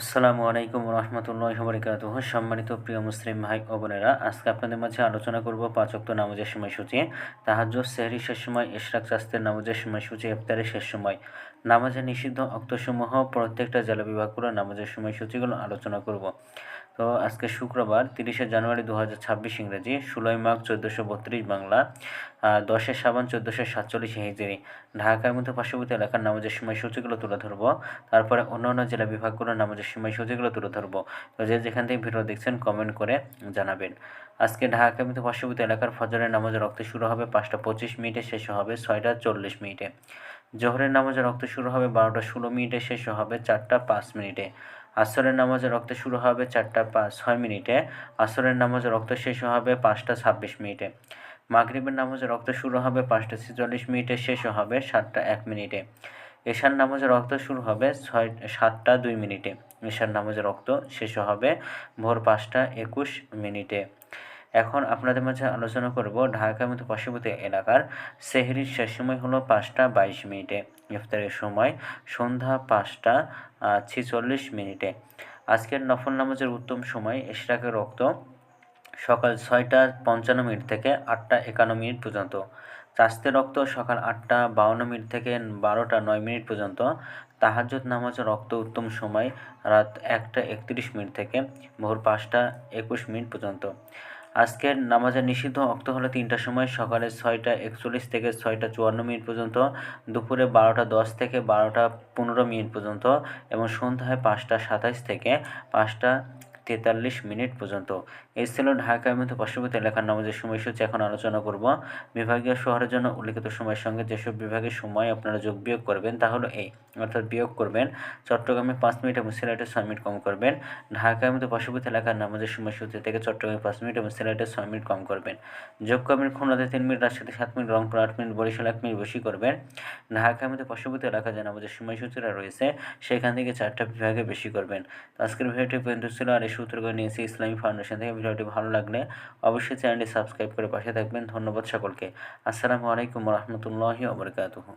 আসসালামু আলাইকুম রহমতুল্লাহ বরকাত সম্মানিত প্রিয় মুসলিম ভাই ও বোনেরা, আজকে আপনাদের মাঝে আলোচনা করব পাঁচ অক্ত নামাজের সময়সূচি তাহাজ সেহরি শেষ সময়, ইশরাক চাস্তের নামাজের সময়সূচি, ইফতারের শেষ সময়। নামাজের নিষিদ্ধ অক্তসমূহ প্রত্যেকটা জেলা বিভাগগুলো নামাজের সময়সূচিগুলো আলোচনা করব। তো আজকে শুক্রবার, তিরিশে জানুয়ারি দু হাজার ছাব্বিশ ইংরেজি, ষোলোই মাঘ চোদ্দোশো বত্রিশ বাংলা দশে সাবান চোদ্দোশো সাতচল্লিশ হিজড়ি ঢাকার মধ্যে পার্শ্ববর্তী এলাকার নামাজের সময়সূচিগুলো তুলে ধরবো, তারপরে অন্য অন্য জেলা বিভাগগুলোর নামাজের সময়সূচিগুলো তুলে ধরবো। তো যে যেখান থেকে ভিডিও দেখছেন কমেন্ট করে জানাবেন। আজকে ঢাকা মধ্যে পার্শ্ববর্তী এলাকার ফজরের নামাজের রক্ত শুরু হবে পাঁচটা পঁচিশ মিনিটে, শেষ হবে ছয়টা চল্লিশ মিনিটে। জোহরের নামাজের রক্ত শুরু হবে বারোটা ষোলো মিনিটে, শেষ হবে চারটা পাঁচ মিনিটে। আসরের নামাজে রক্ত শুরু হবে চারটা পাঁচ, ছয় মিনিটে। আসরের নামাজে রক্ত শেষ হবে পাঁচটা ছাব্বিশ মিনিটে। মাগরিবের নামাজে রক্ত শুরু হবে পাঁচটা ছেচল্লিশ মিনিটে, শেষ হবে সাতটা এক মিনিটে। এশার নামাজে রক্ত শুরু হবে ছয়, সাতটা দুই মিনিটে। এশার নামাজের রক্ত শেষ হবে ভোর পাঁচটা একুশ মিনিটে। এখন আপনাদের মাঝে আলোচনা করব ঢাকার মতো পার্শ্ববর্তী এলাকার সেহরির শেষ সময় হলো পাঁচটা বাইশ মিনিটে, ইফতারের সময় সন্ধ্যা পাঁচটা ছেচল্লিশ মিনিটে। আজকের নফল নামাজের উত্তম সময় এশরাকের রক্ত সকাল ছয়টা পঞ্চান্ন মিনিট থেকে আটটা একান্ন মিনিট পর্যন্ত। চাস্তের রক্ত সকাল আটটা বাউন্ন মিনিট থেকে বারোটা নয় মিনিট পর্যন্ত। তাহাজ্জুদ নামাজের রক্ত উত্তম সময় রাত একটা একত্রিশ মিনিট থেকে ভোর পাঁচটা একুশ মিনিট পর্যন্ত। আজকের নামাজের নিষিদ্ধ অক্ত হলো তিনটার সময় সকালে ছয়টা একচল্লিশ থেকে ছয়টা চুয়ান্ন মিনিট পর্যন্ত, দুপুরে বারোটা দশ থেকে বারোটা পনেরো মিনিট পর্যন্ত এবং সন্ধ্যায় পাঁচটা সাতাইশ থেকে পাঁচটা তেতাল্লিশ মিনিট পর্যন্ত। এই ছিল ঢাকার মধ্যে পার্শ্ববর্তী এলাকার নামাজের সময়সূচি এখন আলোচনা করব। বিভাগীয় শহরের জন্য উল্লিখিত সময়ের সঙ্গে যেসব বিভাগের সময় আপনারা যোগ বিয়োগ করবেন, তা হলো এই অর্থাৎ বিয়োগ করবেন। চট্টগ্রামে পাঁচ মিনিট এবং সিলেটে ছয় মিনিট কম করবেন। ঢাকার মধ্যে পার্শ্ববর্তী এলাকার নামাজের সময়সূচি থেকে চট্টগ্রামে পাঁচ মিনিট এবং সিলেটে ছয় মিনিট কম করবেন। যোগ করবেন খুলনাতে তিন মিনিট রাজশাহীতে সাত মিনিট, রংপুর আট মিনিট, বরিশাল এক মিনিট বেশি করবেন। ঢাকার মধ্যে পার্শ্ববর্তী এলাকা যে নামাজের সময়সূচিরা রয়েছে, সেখান থেকে চারটা বিভাগে বেশি করবেন। আজকের ভিডিওটি পর্যন্ত ছিল। আর এই সূত্র করে নিয়েছি ইসলামী ফাউন্ডেশন থেকে। ভিডিওটি ভালো লাগলে অবশ্যই চ্যানেলটি সাবস্ক্রাইব করে পাশে থাকবেন। ধন্যবাদ সকলকে। আসসালামু আলাইকুম রহমতুল্লাহি ওবরকাতুহু